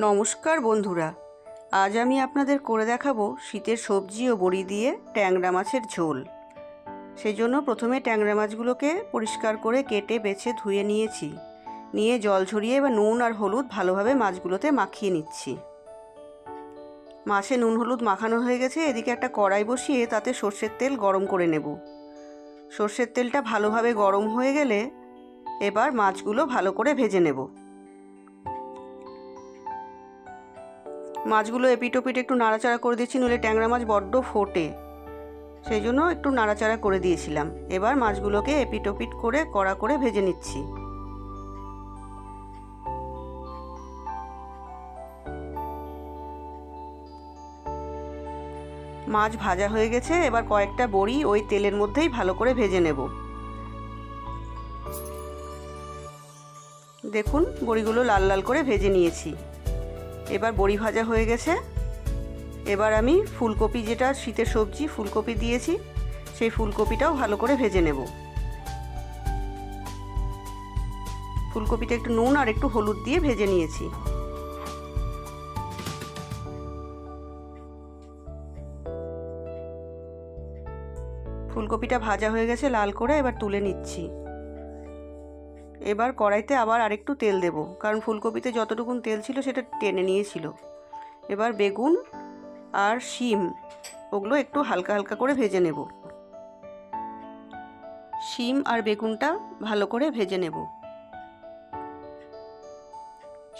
নমস্কার বন্ধুরা। আজ আমি আপনাদের করে দেখাবো শীতের সবজি ও বড়ি দিয়ে ট্যাংরা মাছের ঝোল। সেজন্য প্রথমে ট্যাংরা মাছগুলোকে পরিষ্কার করে কেটে, বেছে, ধুয়ে নিয়েছি। নিয়ে জল ঝরিয়ে এবার নুন আর হলুদ ভালোভাবে মাছগুলোতে মাখিয়ে নিচ্ছি। মাছে নুন হলুদ মাখানো হয়ে গেছে, এদিকে একটা কড়াই বসিয়ে তাতে সর্ষের তেল গরম করে নেব। সর্ষের তেলটা ভালোভাবে গরম হয়ে গেলে এবার মাছগুলো ভালো করে ভেজে নেব। মাছগুলো এপিটোপিট একটু নাড়াচাড়া করে দিচ্ছি, নইলে ট্যাংরা মাছ বড্ড ফোটে। সেই জন্য একটু নাড়াচাড়া করে দিয়েছিলাম। এবার মাছগুলোকে এপিটোপিট করে কড়া করে ভেজে নিচ্ছি। মাছ ভাজা হয়ে গেছে, এবার কয়েকটা বড়ি ওই তেলের মধ্যেই ভালো করে ভেজে নেব। দেখুন, বড়িগুলো লাল লাল করে ভেজে নিয়েছি। এবার বড়ি ভাজা হয়ে গেছে। এবার আমি ফুলকপি যেটা শীতের সবজি, ফুলকপি দিয়েছি, সেই ফুলকপিটাও ভালো করে ভেজে নেব। ফুলকপিটা একটু নুন আর একটু হলুদ দিয়ে ভেজে নিয়েছি। ফুলকপিটা ভাজা হয়ে গেছে, লাল করে এবার তুলে নিচ্ছি। এবার কড়াইতে আবার আরেকটু তেল দেব, কারণ ফুলকপিতে যতটুকুন তেল ছিল সেটা টেনে নিয়েছিল। এবার বেগুন আর শিম, ওগুলো একটু হালকা হালকা করে ভেজে নেব। শিম আর বেগুনটা ভালো করে ভেজে নেব।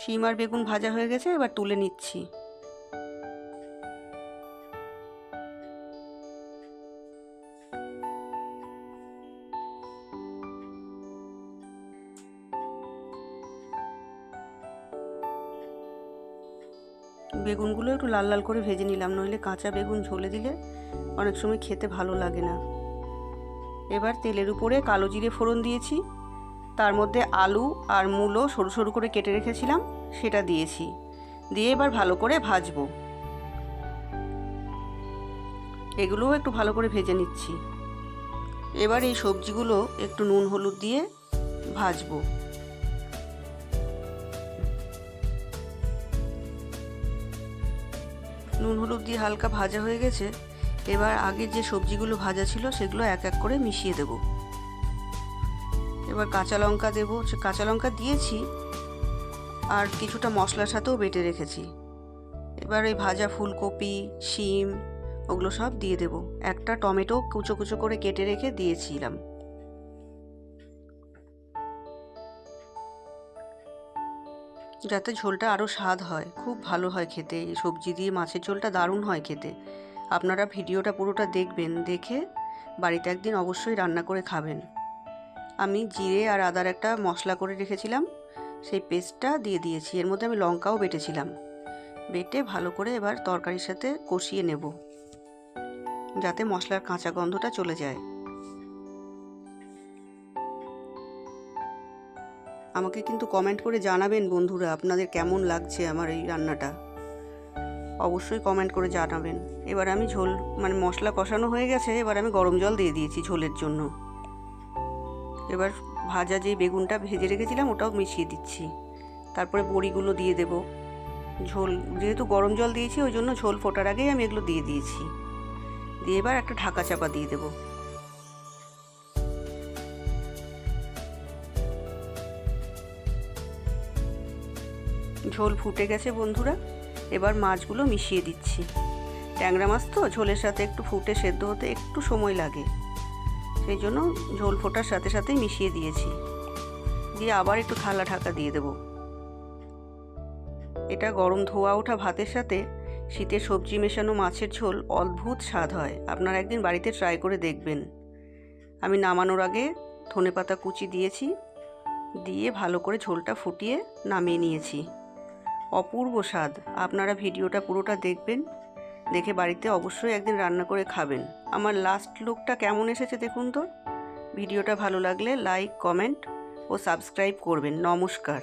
শিম আর বেগুন ভাজা হয়ে গেছে, এবার তুলে নিচ্ছি। বেগুনগুলো একটু লাল লাল করে ভেজে নিলাম, নইলে কাঁচা বেগুন ঝোলে দিলে অনেক সময় খেতে ভালো লাগে না। এবার তেলের উপরে কালো জিরে ফোড়ন দিয়েছি, তার মধ্যে আলু আর মূলো সরু সরু করে কেটে রেখেছিলাম, সেটা দিয়েছি। দিয়ে এবার ভালো করে ভাজবো। এগুলোও একটু ভালো করে ভেজে নিচ্ছি। এবার এই সবজিগুলো একটু নুন হলুদ দিয়ে ভাজবো। নুন হলুদ দিয়ে হালকা ভাজা হয়ে গেছে, এবার আগের যে সবজিগুলো ভাজা ছিল সেগুলো এক এক করে মিশিয়ে দেব। এবার কাঁচা লঙ্কা দেবো কাঁচা লঙ্কা দিয়েছি, আর কিছুটা মশলার সাথেও বেটে রেখেছি। এবার ওই ভাজা ফুলকপি, শিম, ওগুলো সব দিয়ে দেব। একটা টমেটো কুচো কুচো করে কেটে রেখে দিয়েছিলাম। যাতে ঝোলটা আরও স্বাদ হয়। খুব ভালো হয় খেতে। এই সবজি দিয়ে মাছের ঝোলটা দারুণ হয় খেতে। আপনারা ভিডিওটা পুরোটা দেখবেন, দেখে বাড়িতে একদিন অবশ্যই রান্না করে খাবেন। আমি জিরে আর আদার একটা মশলা করে রেখেছিলাম। সেই পেস্টটা দিয়ে দিয়েছি। এর মধ্যে আমি লঙ্কাও বেটেছিলাম। বেটে ভালো করে এবার তরকারির সাথে কষিয়ে নেব। যাতে মশলার কাঁচা গন্ধটা চলে যায়। আমাকে কিন্তু কমেন্ট করে জানাবেন বন্ধুরা আপনাদের কেমন লাগছে আমার এই রান্নাটা। অবশ্যই কমেন্ট করে জানাবেন। এবার আমি ঝোল মানে মশলা কষানো হয়ে গেছে, এবার আমি গরম জল দিয়ে দিয়েছি ঝোলের জন্য। এবার ভাজা যে বেগুনটা ভেজে রেখেছিলাম ওটাও মিশিয়ে দিচ্ছি। তারপরে বড়িগুলো দিয়ে দেব। ঝোল, যেহেতু গরম জল দিয়েছি, ওই জন্য ঝোল ফোটার আগেই আমি এগুলো দিয়ে দিয়েছি। দিয়ে এবার একটা ঢাকা চাপা দিয়ে দেবো। ঝোল ফুটে গেছে বন্ধুরা। এবার মাছগুলো মিশিয়ে দিচ্ছি। ট্যাংরা মাছ তো ঝোলের সাথে একটু ফুটে সেদ্ধ হতে একটু সময় লাগে। সেই জন্য ঝোল ফোটার সাথে সাথেই মিশিয়ে দিয়েছি। দিয়ে আবার একটু থালা ঢাকা দিয়ে দেব। এটা গরম ধোয়া ওঠা ভাতের সাথে শীতের সবজি মেশানো মাছের ঝোল অদ্ভুত স্বাদ হয়। আপনারা একদিন বাড়িতে ট্রাই করে দেখবেন। আমি নামানোর আগে ধনে পাতা কুচি দিয়েছি। দিয়ে ভালো করে ঝোলটা ফুটিয়ে নামিয়ে নিয়েছি। অপূর্ব স্বাদ। আপনারা ভিডিওটা পুরোটা দেখবেন। দেখে বাড়িতে অবশ্যই একদিন রান্না করে খাবেন। আমার লাস্ট লুকটা কেমন এসেছে দেখুন তো? ভিডিওটা ভালো লাগলে লাইক কমেন্ট ও সাবস্ক্রাইব করবেন। নমস্কার।